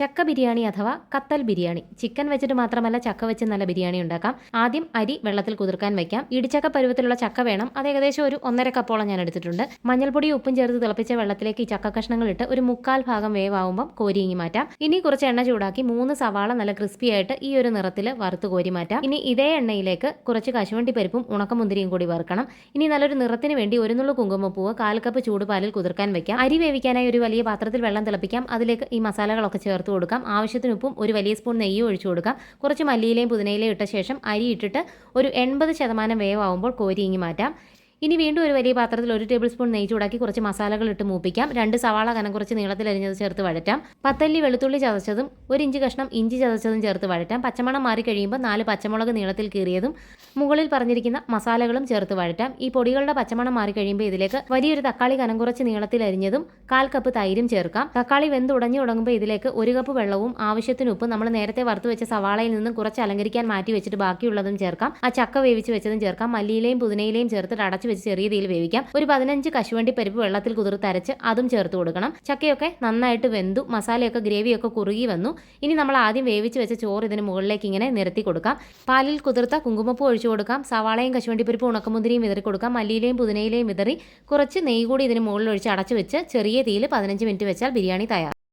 ചക്ക ബിരിയാണി അഥവാ കത്തൽ ബിരിയാണി. ചിക്കൻ വെച്ചിട്ട് മാത്രമല്ല ചക്ക വെച്ച് നല്ല ബിരിയാണി ഉണ്ടാക്കാം. ആദ്യം അരി വെള്ളത്തിൽ കുതിർക്കാൻ വെക്കാം ഇടിച്ചക്ക പരുവത്തിലുള്ള ചക്ക വേണം. അത് ഏകദേശം ഒരു ഒന്നര കപ്പോളം ഞാൻ എടുത്തിട്ടുണ്ട്. മഞ്ഞൾപ്പൊടി ഉപ്പും ചേർത്ത് തിളപ്പിച്ച വെള്ളത്തിലേക്ക് ഈ ചക്ക കഷ്ണങ്ങൾ ഇട്ട് ഒരു മുക്കാൽ ഭാഗം വേവാകുമ്പം കോരിങ്ങി മാറ്റാം. ഇനി കുറച്ച് എണ്ണ ചൂടാക്കി മൂന്ന് സവാള നല്ല ക്രിസ്പി ആയിട്ട് ഈ ഒരു നിറത്തിൽ വറുത്ത് കോരി മാറ്റാം. ഇനി ഇതേ എണ്ണയിലേക്ക് കുറച്ച് കശുവണ്ടി പരിപ്പും ഉണക്കമുന്തിരിയും കൂടി വറുക്കണം. ഇനി നല്ലൊരു നിറത്തിന് വേണ്ടി ഒരു നുള്ള കുങ്കുമപ്പൂവ് കാൽ കപ്പ് ചൂടുപാലിൽ കുതിർക്കാൻ വെക്കാം അരി വേവിക്കാനായി ഒരു വലിയ പാത്രത്തിൽ വെള്ളം തിളപ്പിക്കാം. അതിലേക്ക് ഈ മസാലകളൊക്കെ ചേർത്ത് കൊടുക്കാം. ആവശ്യത്തിന് ഉപ്പും ഒരു വലിയ സ്പൂൺ നെയ്യും ഒഴിച്ചു കൊടുക്കാം. കുറച്ച് മല്ലിയിലയും പുതിനയിലയും ഇട്ട ശേഷം അരി ഇട്ടിട്ട് ഒരു എൺപത് ശതമാനം വേവാകുമ്പോൾ കോരി മാറ്റാം. ഇനി വീണ്ടും ഒരു വലിയ പാത്രത്തിൽ ഒരു ടേബിൾ സ്പൂൺ നെയ്യ് ചൂടാക്കി കുറച്ച് മസാലകൾ ഇട്ട് മൂപ്പിക്കാം. രണ്ട് സവാള കനം കുറച്ച് നീളത്തിൽ അരിഞ്ഞത് ചേർത്ത് വഴറ്റാം. പത്തല്ലി വെളുത്തുള്ളി ചതച്ചതും ഒരു ഇഞ്ച് കഷ്ണം ഇഞ്ചി ചതച്ചതും ചേർത്ത് വഴറ്റാം. പച്ചമണം മാറി കഴിയുമ്പോൾ നാല് പച്ചമുളക് നീളത്തിൽ കീറിയതും മുകളിൽ പറഞ്ഞിരിക്കുന്ന മസാലകളും ചേർത്ത് വഴറ്റാം. ഈ പൊടികളുടെ പച്ചമണം മാറി കഴിയുമ്പോൾ ഇതിലേക്ക് വലിയൊരു തക്കാളി കനം കുറച്ച് നീളത്തിൽ അരിഞ്ഞതും കാൽ കപ്പ് തൈരും ചേർക്കാം. തക്കാളി വെന്ത് ഉടഞ്ഞു തുടങ്ങുമ്പോൾ ഇതിലേക്ക് ഒരു കപ്പ് വെള്ളവും ആവശ്യത്തിന് ഉപ്പ് നമ്മൾ നേരത്തെ വറുത്ത് വെച്ച സവാളയിൽ നിന്നും കുറച്ച് അലങ്കരിക്കാൻ മാറ്റി വെച്ചിട്ട് ബാക്കിയുള്ളതും ചേർക്കാം. ആ ചക്ക വേവിച്ച് വെച്ചതും ചേർക്കാം. മല്ലിയിലയും പുതിനയിലയും ചേർത്തിട്ട് അടച്ചു വെച്ച് ചെറിയ തീയിൽ വേവിക്കാം. ഒരു പതിനഞ്ച് കശുവണ്ടി പരിപ്പ് വെള്ളത്തിൽ കുതിർത്ത് അരച്ച് അതും ചേർത്ത് കൊടുക്കണം. ചക്കയൊക്കെ നന്നായിട്ട് വെന്തു മസാലയൊക്കെ ഗ്രേവിയൊക്കെ കുറുകി വന്നു. ഇനി നമ്മൾ ആദ്യം വേവിച്ച് വെച്ച ചോറ് ഇതിന് മുകളിലേക്ക് ഇങ്ങനെ നിരത്തി കൊടുക്കാം. പാലിൽ കുതിർത്ത കുങ്കുമപ്പൂ ഒഴിച്ചു കൊടുക്കാം. സവാളയും കശുവണ്ടി പരിപ്പ് ഉണക്കമുന്തിരിയും വിതറി കൊടുക്കാം. മല്ലിയിലെയും പുതിനയിലെയും വിതറി കുറച്ച് നെയ്യ് കൂടി ഇതിന് മുകളിൽ ഒഴിച്ച് അടച്ചു വെച്ച് ചെറിയ തീയിൽ പതിനഞ്ച് മിനിറ്റ് വെച്ചാൽ ബിരിയാണി തയ്യാർ